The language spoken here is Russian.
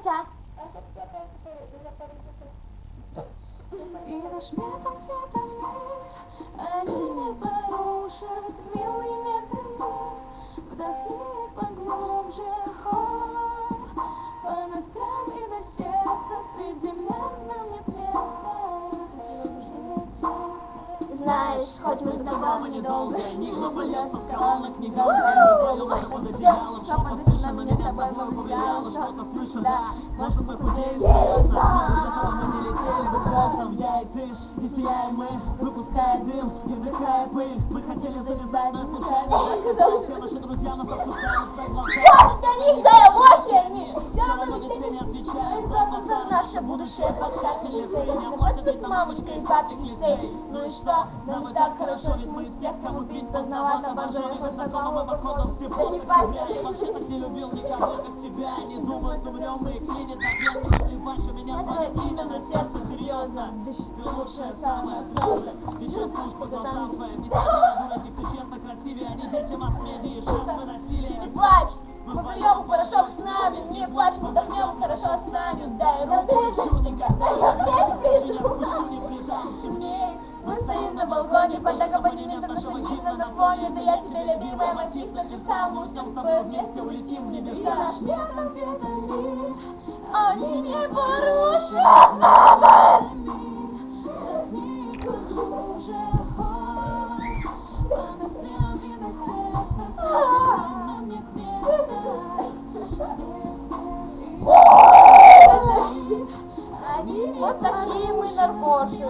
хотя. А сейчас я теперь парень И наш мир они не порушат, милый нет мир. Вдохни поглубже холод, по ноздрям и до сердца, среди нам нет места. Знаешь, хоть мы знакомы недолго, Никто боялся колонок, ни Да, Что подышь на меня с тобой повлияло, что-то да Может мы худеем серьезно, мы не летели бы звездам Я и ты, не сияем мы, выпуская дым и вдыхая пыль. Мы хотели завязать, но случайно оказалось, все наши друзья нас обсуждают лицей Не хватит быть мамочкой и лицей Ну и что, нам и так хорошо, ведь мы из тех, кому пить поздновато Обожаю по знакомым походам, все это не просто партия, тебя Я вообще так не любил никого, как тебя Не думают, умрем мы, клинит от ветра Плевать, у меня твое имя на сердце серьезно ты лучшая самая звезда И честно, по глазам твоим Не дурачек, ты честно красивее Они дети масс-медиа, жертвы насилия Не плачь, мы вдвоем порошок с нами. Не плачь, мы вдохнем хорошо с нами. Дай руку, мы стоим на балконе Под аккомпанемент нашего гимна на фоне Да я тебе, любимая, мотив написал Мы с тобой вместе, улетим в небеса Наш конфета, мир Они не порушат Вот такие мы наркоши.